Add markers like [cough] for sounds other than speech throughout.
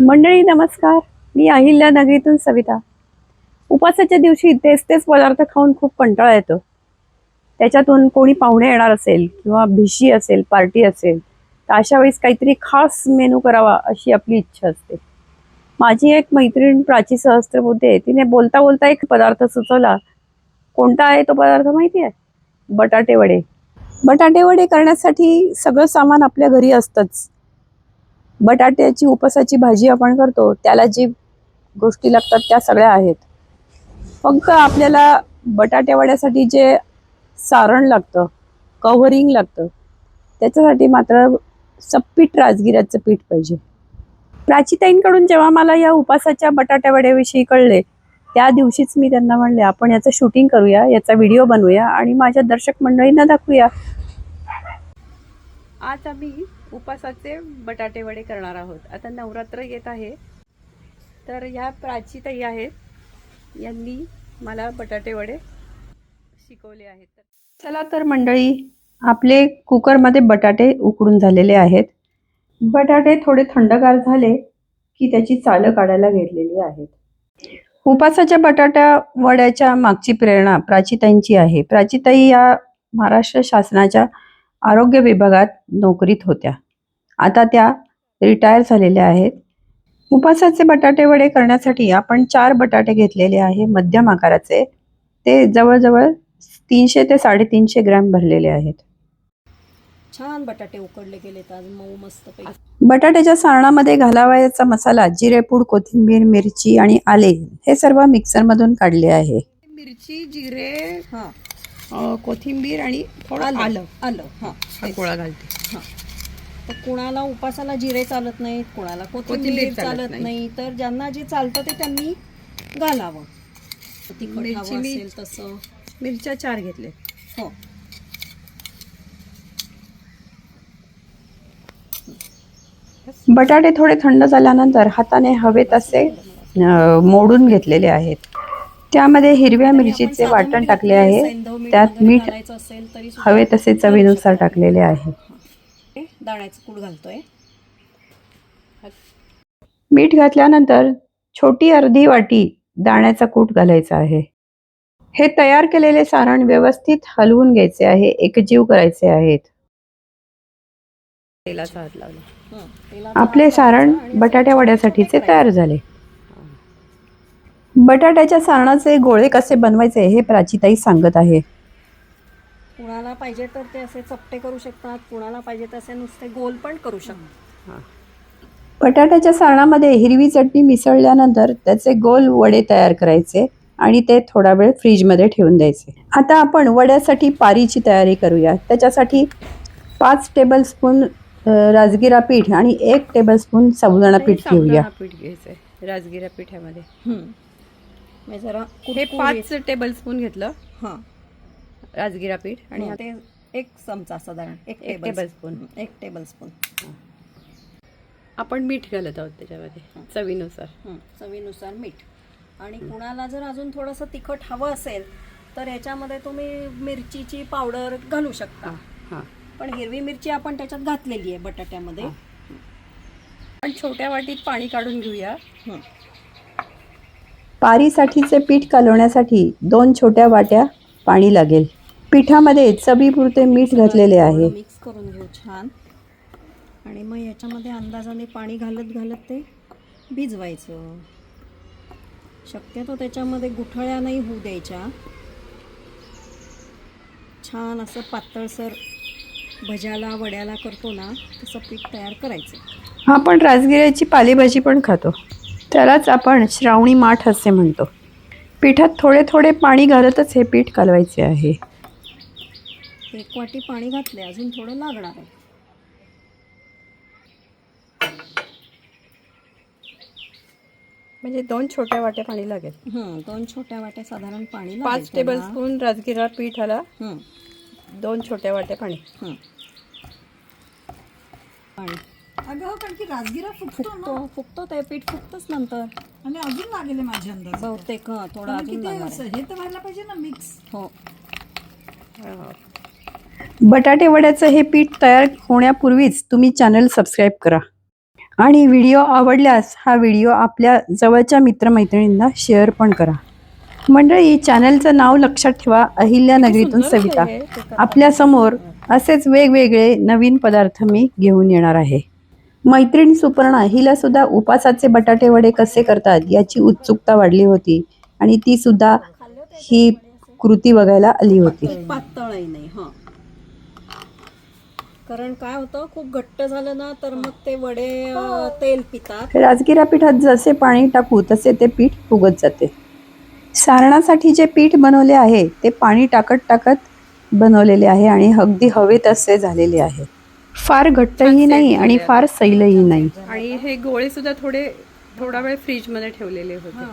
मंडळी नमस्कार. मी अहिल्या नगरीतून सविता. उपासाच्या दिवशी तेच तेच पदार्थ खाऊन खूप कंटाळा येतो. त्याच्यातून कोणी पाहुणे येणार असेल किंवा भिशी असेल पार्टी असेल तर अशा वेळेस काहीतरी खास मेनू करावा अशी आपली इच्छा असते. माझी एक मैत्रीण प्राची सहस्त्रबुद्धे तिने बोलता बोलता एक पदार्थ सुचवला. कोणता आहे तो पदार्थ माहिती आहे? बटाटे वडे. बटाटे वडे करण्यासाठी सगळं सामान आपल्या घरी असतंच. बटाट्याची उपसाची भाजी आपण करतो त्याला जी गोष्टी लागतात त्या सगळ्या आहेत. फक्त आपल्याला बटाट्यावड्यासाठी जे सारण लागतं कव्हरिंग लागतं त्याच्यासाठी मात्र सप्पीट राजगिऱ्याचं पीठ पाहिजे. प्राचीताईंकडून जेव्हा मला या उपासाच्या बटाट्यावड्याविषयी कळले त्या दिवशीच मी त्यांना म्हणले आपण याचं शूटिंग करूया याचा व्हिडिओ बनवूया आणि माझ्या दर्शक मंडळींना दाखवूया. आज आम्ही उपासाचे बटाटे वडे करणार आहोत. आता नवरात्र येत आहे. तर ह्या प्राचीताई आहेत. यांनी मला बटाटे वडे शिकवले आहेत. चला तर मंडळी आपले कुकरमध्ये बटाटे उकडून झालेले आहेत. बटाटे थोडे थंडगार झाले की त्याची चालं काढायला घेतलेली आहेत. उपासाच्या बटाट्या वड्याच्या मागची प्रेरणा प्राचीताईंची आहे. प्राचीताई या महाराष्ट्र शासनाच्या आरोग्य विभागात नोकरीत होत्या. आता त्या रिटायर झालेल्या आहेत. उपासाचे बटाटे वडे करण्यासाठी आपण चार बटाटे घेतलेले आहे मध्यम आकाराचे. ते जवळजवळ तीनशे ते साडेतीनशे ग्रॅम भरलेले आहेत. छान बटाटे उकडले गेलेत आज मऊ मस्त बटाट्याच्या सारणामध्ये घालावायचा मसाला जिरेपूड कोथिंबीर मिरची आणि आले हे सर्व मिक्सरमधून काढले आहे. मिरची जिरे हा कोथिंबीर आणि थोडं आलं आलं. हा हा गोळा घालते. तर कुणाला उपासाला जिरे चालत नाहीत कुणाला कोथिंबीर चालत नाही. तर ज्यांना जे चालतं ते त्यांनी घालावं. तिखट मिरची हवं मी- असेल तसं. मिरच्या चार घेतले. हो. बटाटे थोडे थंड झाल्यानंतर हाताने हवेत असे अ, मोडून घेतलेले आहेत. त्यामध्ये हिरव्या मिरचीचे वाटण टाकले आहे. त्यात मीठ हवे तसे चवीनुसार टाकलेले आहे. दाण्याचं कूड घालतोय. मीठ घातल्यानंतर छोटी अर्धी वाटी दाण्याचा कूट घालायचा आहे. हे तयार केलेले सारण व्यवस्थित हलवून घ्यायचे आहे एकजीव करायचे आहेत. तेलाचा हात लावला. तेलाचा आपले सारण बटाट्या वड्यासाठीचे तयार झाले. बटाट्याच्या सारणाचे गोळे कसे बनवायचे हे प्राचीताई सांगत आहे. कुणाला पाहिजे तर ते असे चपटे करू शकतात कुणाला पाहिजे तसे नुसते गोल पण करू शकतात. बटाट्याच्या सारणामध्ये हिरवी चटणी मिसळल्यानंतर त्याचे गोल वडे तयार करायचे आणि ते थोडा वेळ फ्रीजमध्ये ठेवून द्यायचे. आता आपण वड्यासाठी पारीची तयारी करूया. त्याच्यासाठी पाच टेबलस्पून राजगिरा पीठ आणि एक टेबलस्पून साबुदाणा पीठ घेऊया. पीठ घ्यायचंय राजगिरा पिठामध्ये. जरा कुरकुरीत. पाच टेबलस्पून घेतलं. हां. राजगिरा पीठ आणि ते एक चमचा साधारण एक टेबल. हं, एक टेबलस्पून आपण मीठ घालत आहोत त्याच्यामध्ये चवीनुसार. हं, चवीनुसार मीठ. आणि कुणाला जर अजून थोडंसं तिखट हवं असेल तर याच्यामध्ये तुम्ही मिरचीची पावडर घालू शकता. हां पण हिरवी मिरची आपण त्याच्यात घातलेली आहे बटाट्यामध्ये. आपण छोट्या वाटीत पाणी काढून घेऊया. हं. पारीसाठीचे पीठ कालवण्यासाठी दोन छोट्या वाट्या पाणी लागेल. पिठामध्ये चवीपुरते मीठ घातलेले आहे. मिक्स करून घेऊ छान. आणि मग याच्यामध्ये अंदाजाने पाणी घालत घालत ते भिजवायचं. शक्यतो त्याच्यामध्ये गुठळ्या नाही होऊ द्यायच्या. छान असं पातळसर भज्याला वड्याला करतो ना तसं पीठ तयार करायचं. आपण राजगिऱ्याची पालेभाजी पण खातो. त्यालाच आपण श्रावणी माठ असे म्हणतो. पिठात थोडे थोडे पाणी घालतच हे पीठ कालवायचे आहे. एक वाटी पाणी घातले अजून थोडं लागणार आहे. म्हणजे दोन छोट्या वाट्या पाणी लागेल. हं, दोन छोट्या वाट्या साधारण पाणी लागेल पाच त्याला. टेबलस्पून राजगिरा पिठाला हं, दोन छोट्या वाट्या पाणी. हं. पाणी. अगं कारण की राजगिरा फुटतो ना. फुकतो फुकतो ते पीठ फुकतच नंतर. आणि अजून लागेल आहे माझ्या अंदाज. बहुतेक हं, थोडं अजून लागणार आहे. हे तर व्हायला पाहिजे ना मिक्स हो. बटाटे वड्याचं हे पीठ तयार होण्यापूर्वीच तुम्ही चॅनल सबस्क्राईब करा. आणि व्हिडिओ आवडल्यास हा व्हिडिओ आपल्या जवळच्या मित्रमैत्रिणींना शेअर पण करा. मंडळी चॅनलचं नाव लक्षात ठेवा. अहिल्या नगरीतून सविता. आपल्यासमोर असेच वेगवेगळे नवीन पदार्थ मी घेऊन येणार आहे. मैत्रीण सुपर्णा हिला सुद्धा उपासाचे बटाटे वडे कसे करतात याची उत्सुकता वाढली होती आणि ती सुद्धा ही कृती बघायला आली होती. पातळही नाही कारण काय होतं खूप घट्ट झालं ना तर मग ते वडे अं, तेल पितात. राजगिरा पिठात जसे पाणी टाकू तसे ते पीठ फुगत जाते. सारणासाठी जे पीठ बनवले आहे ते पाणी टाकत टाकत बनवलेले आहे आणि अगदी हवे तसे झालेले आहे. फार घट्टही नाही आणि फार सैलही नाही. आणि हे गोळे सुद्धा थोडे थोडा वेळ फ्रीजमध्ये ठेवलेले होते.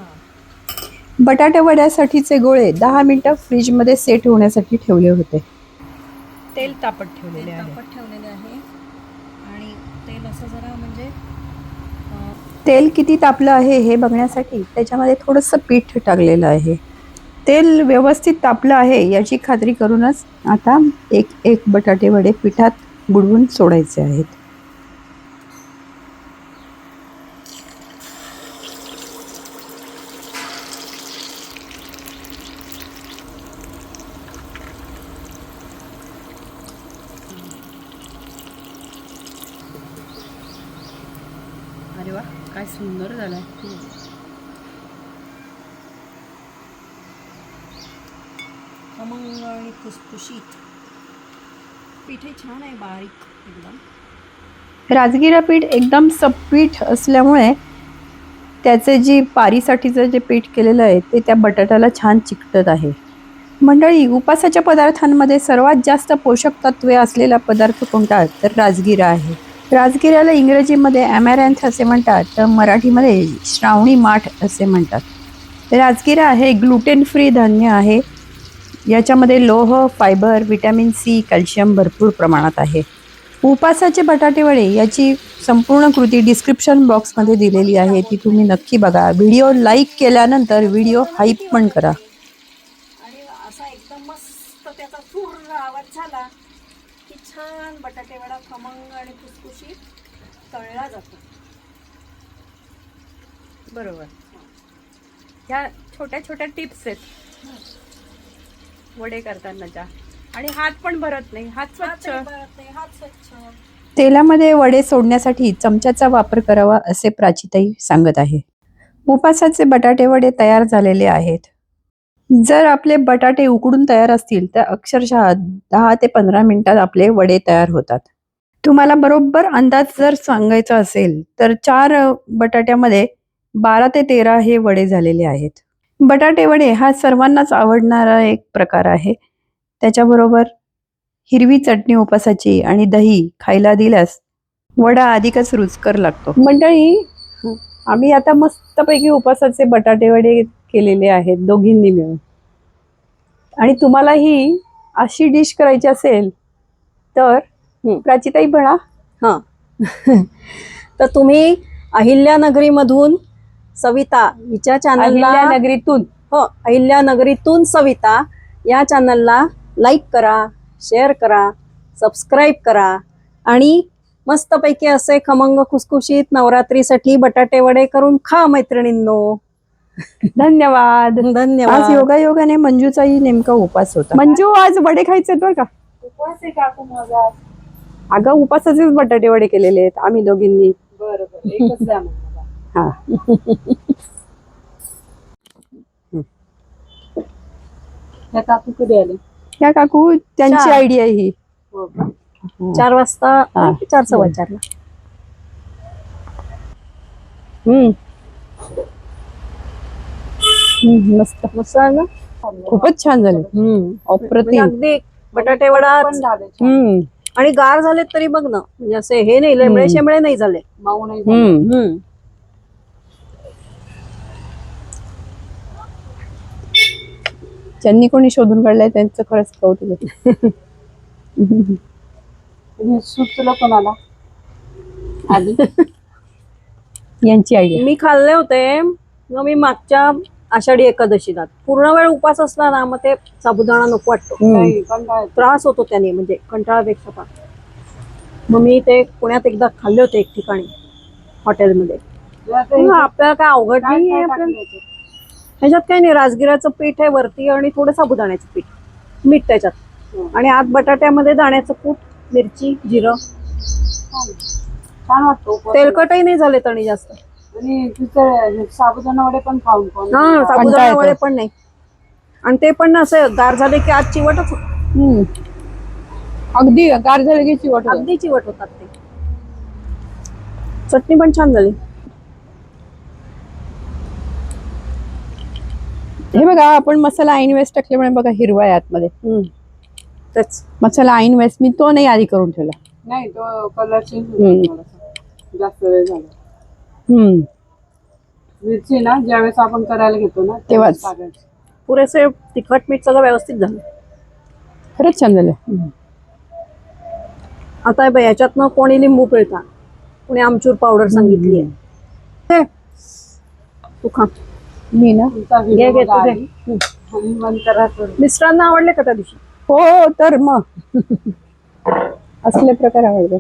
बटाटे वड्यासाठीचे गोळे दहा मिनिटं फ्रीजमध्ये सेट होण्यासाठी ठेवले होते. तेल तापत ठेवलेले आहे. तापत ठेवलेले आहे. आणि तेल असं जरा म्हणजे तेल किती तापलं आहे हे बघण्यासाठी त्याच्यामध्ये थोडंसं पीठ टाकलेलं आहे. तेल व्यवस्थित तापलं आहे याची खात्री करूनच आता एक एक बटाटे वडे पिठात बुडवून सोडायचे आहेत. काय सुंदर झालाय. खमंग आणि खुसखुशीत. पिठे छान आहे बारीक एकदम. राजगिरा पीठ एकदम सपीठ असल्यामुळे त्याचे जी पारीसाठीचं जे पीठ केलेलं आहे ते त्या बटाट्याला छान चिकटत आहे. मंडळी उपासाच्या पदार्थांमध्ये सर्वात जास्त पोषक तत्वे असलेला पदार्थ कोणता? तर राजगिरा आहे. राजगिऱ्याला इंग्रजीमध्ये ॲमॅरॅन्थ असे म्हणतात तर मराठीमध्ये श्रावणी माठ असे म्हणतात. राजगिरा हे ग्लुटेन फ्री धान्य आहे. याच्यामध्ये लोह फायबर विटॅमिन सी कॅल्शियम भरपूर प्रमाणात आहे. उपासाचे बटाटेवडे याची संपूर्ण कृती डिस्क्रिप्शन बॉक्समध्ये दिलेली आहे ती तुम्ही नक्की बघा. व्हिडिओ लाईक केल्यानंतर व्हिडिओ हाईप पण करा. आणि असा एकदम मस्त त्याचा पूर्ण आवाज झाला. की छान बटाटे वडा खमंग आणि खुसखुशीत तळला जातो. बरोबर. ह्या छोट्या छोट्या टिप्स आहेत. वडे करतानाच्या आणि हात पण भरत नाही. हात स्वच्छ. हात भरत नाही, हात स्वच्छ. तेलामध्ये वडे सोडण्यासाठी चमच्याचा वापर करावा असे प्राचीताई सांगत आहे. उपासाचे बटाटे वडे तयार झालेले आहेत. जर आपले बटाटे उकडून तयार असतील तर अक्षरशः दहा ते पंधरा मिनिटात आपले वडे तयार होतात. तुम्हाला बरोबर अंदाज जर सांगायचा असेल तर चार बटाट्यामध्ये बारा ते तेरा हे वडे झालेले आहेत. बटाटे वडे हा सर्वांनाच आवडणारा एक प्रकार आहे. त्याच्याबरोबर हिरवी चटणी उपासाची आणि दही खायला दिल्यास वडा अधिकच रुचकर लागतो. मंडळी आम्ही आता मस्तपैकी उपासाचे बटाटे वडे केलेले आहेत दोघींनी मिळून. आणि तुम्हालाही अशी डिश करायची असेल तर हं. प्राचीताई म्हणा. हां. [laughs] तर तुम्ही अहिल्यानगरीमधून सविता हिच्या चॅनलला नगरीतून. हो अहिल्यानगरीतून सविता या चॅनलला लाईक करा शेअर करा सबस्क्राईब करा. आणि मस्तपैकी असे खमंग खुसखुशीत नवरात्रीसाठी बटाटे वडे करून खा मैत्रिणींनो. [laughs] धन्यवाद. आज धन्यवाद योगायोगाने मंजूचाही नेमका उपास होता. मंजू आज वडे खायचे बरं का? उपवास आहे काकू माझा अगं उपासाचेच बटाटे वडे केलेले आहेत आम्ही दोघींनी. बरं बरं. एकच द्या मग मला. हा. ह्या काकू कधी आले? या काकू त्यांची. आयडिया ही. हो का? चार वाजता? हा. चार सव्वा चारला. हम्म. मस्त मस्त आहे ना खूपच छान झाले म्हणजे अप्रतिम अगदी बटाटे वडा झाले. हम्म, आणि गार झालेत तरी बघ ना म्हणजे असे हे नाही लेमळे. शेमळे नाही झाले माऊ नाही झाले. हम्म. हम्म. ज्यांनी कोणी शोधून काढलंय त्यांचं खरंच कौतुक आहे. आणि सुचलं कोणाला आधी [laughs] यांची आयडिया मी खाल्ले होते मग मी मागच्या आषाढी एकादशीला पूर्ण वेळ उपास असला ना मग ते साबुदाणा नको वाटतो. त्रास होतो त्याने म्हणजे कंटाळापेक्षा पण मग मी ते पुण्यात एकदा खाल्ले होते एक ठिकाणी हॉटेलमध्ये आपल्याला काय अवघड नाही आहे? ह्याच्यात काय नाही राजगिराचं पीठ आहे वरती आणि थोडं साबुदाण्याचं पीठ मीठ त्याच्यात. आणि आत बटाट्यामध्ये दाण्याचं कूट मिरची जिरं छान. वाटतो. तेलकटही नाही झाले तणी जास्त आणि तिथं साबुदाणा वडे पण खाऊन खाऊन हा साबुदाणा येतो. वडे पण नाही आणि ते पण असं गार झाले की आज चिवटच हम्म. अगदी गार झालं की चिवट होतं. अगदी चिवट होतात ते चटणी पण छान झाली हे बघा आपण मसाला ऐन वेस्ट टाकल्यामुळे बघा हिरवा आहे आतमध्ये. तेच मसाला ऐन वेस्ट मी तो नाही आधी करून ठेवला नाही तो कलर चेंज हम्म. थोडासा जास्त वेळ झाला मिरची ना ज्यावेळेस आपण करायला घेतो ना तेव्हाच. पुरेसे तिखट मीठ सगळं व्यवस्थित झालं. खरंच छान झालं. आता हे बघ, ह्याच्यातनं कोणी लिंबू पिळता? कोणी आमचूर पावडर सांगितली आहे. तू खा. मी ना? घे घे बघा तू घे. आधी. हम्म. आणि नंतर असं मिस्टरांना आवडले का त्या दिवशी? हो तर मग. असले प्रकार आवडतात.